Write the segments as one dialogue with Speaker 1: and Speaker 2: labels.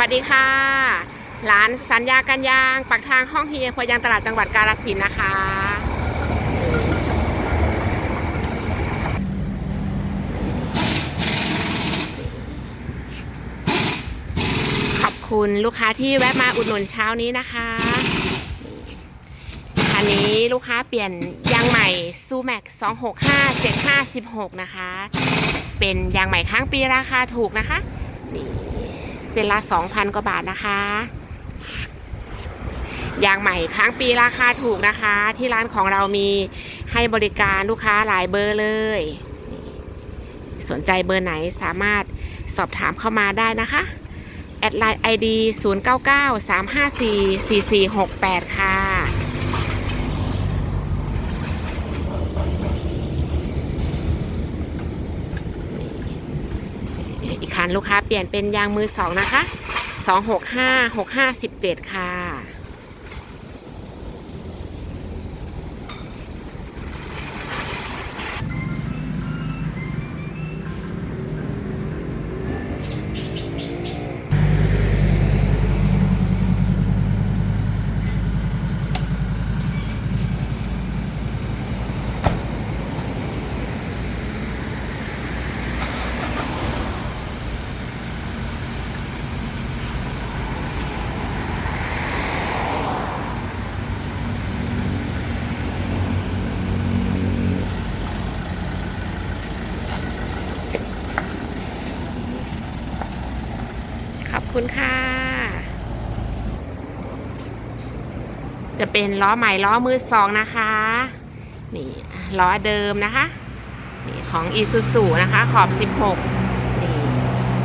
Speaker 1: วัสดีค่ะ ร้านสัญญากันยางปักทางห้องเฮียพยางตลาดจังหวัดกาฬสินนะคะ ขอบคุณลูกค้าที่แวะมาอุดหนุนเช้านี้นะคะคันนี้ลูกค้าเปลี่ยนยางใหม่ซูแม็ก265 7516นะคะ เป็นยางใหม่ค้างปีราคาถูกนะคะนี่ นละ2,000กว่าบาทนะคะยางใหม่ค้างปีราคาถูกนะคะ ที่ร้านของเรามีให้บริการลูกค้าหลายเบอร์เลย สนใจเบอร์ไหนสามารถสอบถามเข้ามาได้นะคะ แอดไลน์ ID 099 354 4468 ค่ะ คันลูกค้าเปลี่ยนเป็นยางมือสองนะคะ 265 6517 ค่ะ จะเป็นล้อใหม่ล้อมือสองนะคะ นี่ล้อเดิมนะคะ นี่ของ i s u z u นะคะ ขอบ 16 นี่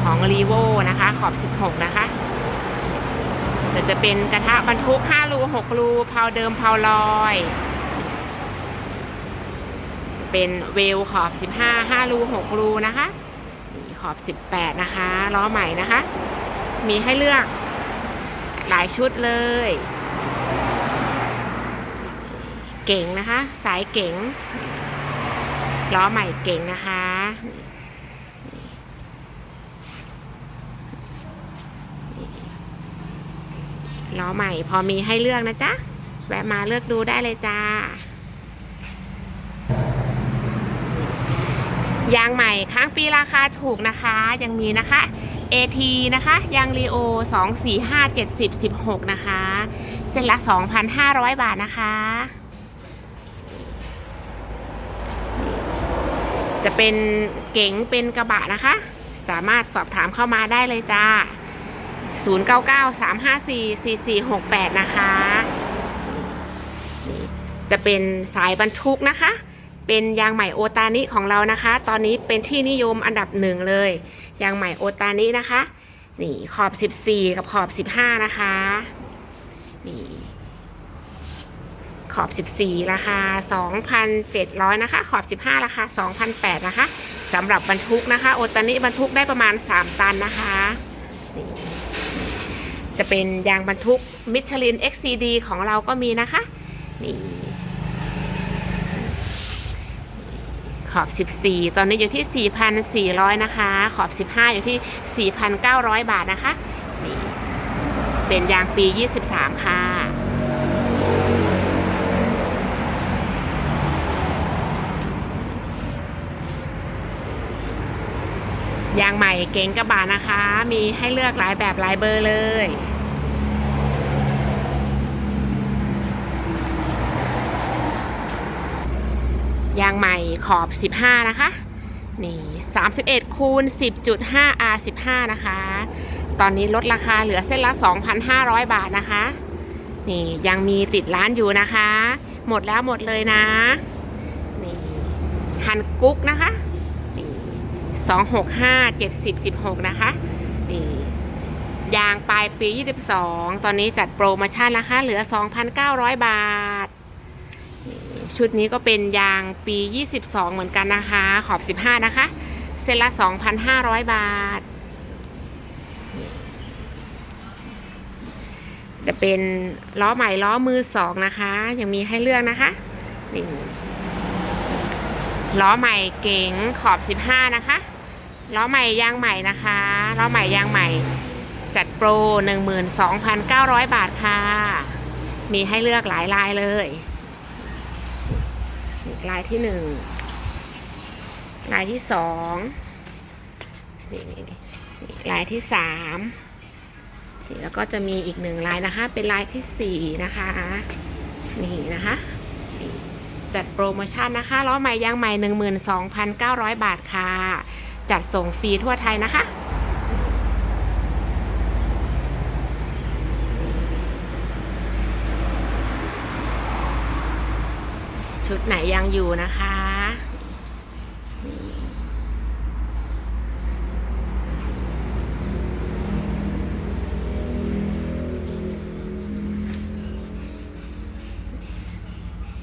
Speaker 1: ของ r e v o นะคะ ขอบ 16 นะคะเดี๋ยวจะเป็นกระทะบรรทุก 5 รู 6 รูเพาเดิมเพาลอย จะเป็นเวลขอบ 15 5 รู 6 รูนะคะนี่ขอบ 18 นะคะล้อใหม่นะคะ มีให้เลือกหลายชุดเลย เก่งนะคะ สายเก่งล้อใหม่เก่งนะคะ ล้อใหม่พอมีให้เลือกนะจ๊ะ แวะมาเลือกดูได้เลยจ้ายางใหม่ค้างปีราคาถูกนะคะ ยังมีนะคะ AT นะคะยางรีโอ2 4 5 7 0 16 นะคะ เส้นละ 2,500 บาทนะคะ จะเป็นเก๋งเป็นกระบะนะคะ สามารถสอบถามเข้ามาได้เลยจ้า 0993544468 นะคะนี่จะเป็นสายบรรทุกนะคะ เป็นยางใหม่โอตานิของเรานะคะ ตอนนี้เป็นที่นิยมอันดับหนึ่งเลย ยางใหม่โอตานินะคะ นี่ขอบ 14 กับขอบ 15 นะคะ นี่ ขอบ 14 ราคา 2,700 นะคะ ขอบ 15 ราคา 2,800 นะคะสำหรับบรรทุกนะคะ โอตานิบรรทุกได้ประมาณ 3 ตันนะคะนี่จะเป็นยางบรรทุกมิชลิน XCD ของเราก็มีนะคะนี่ขอบ 14 ตอนนี้อยู่ที่ 4,400 นะคะ ขอบ 15 อยู่ที่ 4,900 บาทนะคะนี่เป็นยางปี 23 ค่ะ ยางใหม่เก๋งกระบะนะคะ มีให้เลือกหลายแบบหลายเบอร์เลย ยางใหม่ขอบ 15 นะคะ นี่ 31คูณ10.5 R 15นะคะ ตอนนี้ลดราคาเหลือเส้นละ 2,500 บาทนะคะ นี่ยังมีติดร้านอยู่นะคะ หมดแล้วหมดเลยนะ นี่ฮันกุ๊กนะคะ 265 70 16 นะคะนี่ยางปลายปี 22 ตอนนี้จัดโปรโมชั่นนะคะ เหลือ 2,900 บาท ชุดนี้ก็เป็นยางปี 22 เหมือนกันนะคะ ขอบ 15 นะคะเส้นละ 2,500 บาท จะเป็นล้อใหม่ล้อมือสองนะคะ ยังมีให้เลือกนะคะนี่ล้อใหม่เก๋งขอบ 15 นะคะ ล้อใหม่ยางใหม่นะคะล้อใหม่ยางใหม่ จัดโปร 12,900 บาทค่ะ มีให้เลือกหลายลายเลยลายที่หนึ่งลายที่สองนี่นี่นี่ลายที่สามนี่แล้วก็จะมีอีกหนึ่งลายนะคะ เป็นลายที่สี่นะคะ นี่นะคะจัดโปรโมชั่นนะคะล้อใหม่ยางใหม่ 12,900 บาทค่ะ จัดส่งฟรีทั่วไทยนะคะ ชุดไหนยังอยู่นะคะ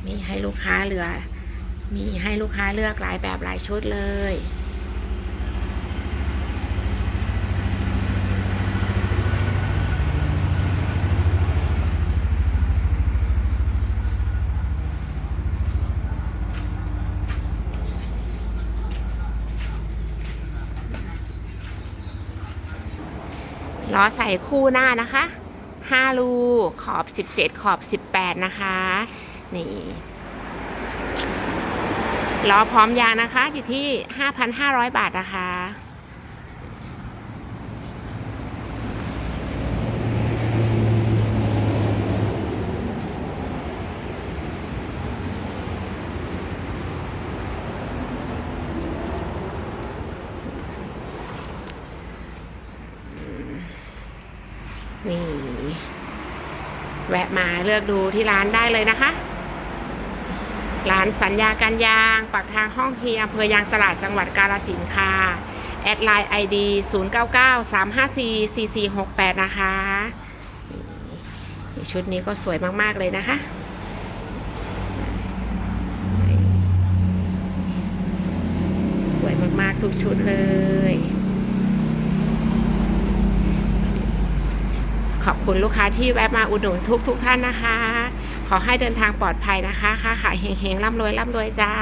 Speaker 1: มีให้ลูกค้าเหลือ มีให้ลูกค้าเลือกหลายแบบหลายชุดเลย ล้อใส่คู่หน้านะคะ 5 รูขอบ 17 ขอบ 18 นะคะ นี่ล้อพร้อมยางนะคะ อยู่ที่ 5,500 บาทนะคะ นี่ แวะมาเลือกดูที่ร้านได้เลยนะคะ ร้านสัญญาการยางปักทางห้องเฮียอำเภอยางตลาดจังหวัดกาลสินค่ะ แอดไลน์ ID 099 354 4468 นะคะนี่ชุดนี้ก็สวยมาก ๆ เลยนะคะสวยมาก ๆ ทุกชุดเลย ขอบ คุณลูกค้าที่แวะมาอุดหนุนทุกทุกท่านนะคะ ขอให้เดินทางปลอดภัยนะคะค้าขายเฮงๆร่ำรวยร่ำรวยจ้า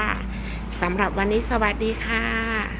Speaker 1: สำหรับวันนี้สวัสดีค่ะ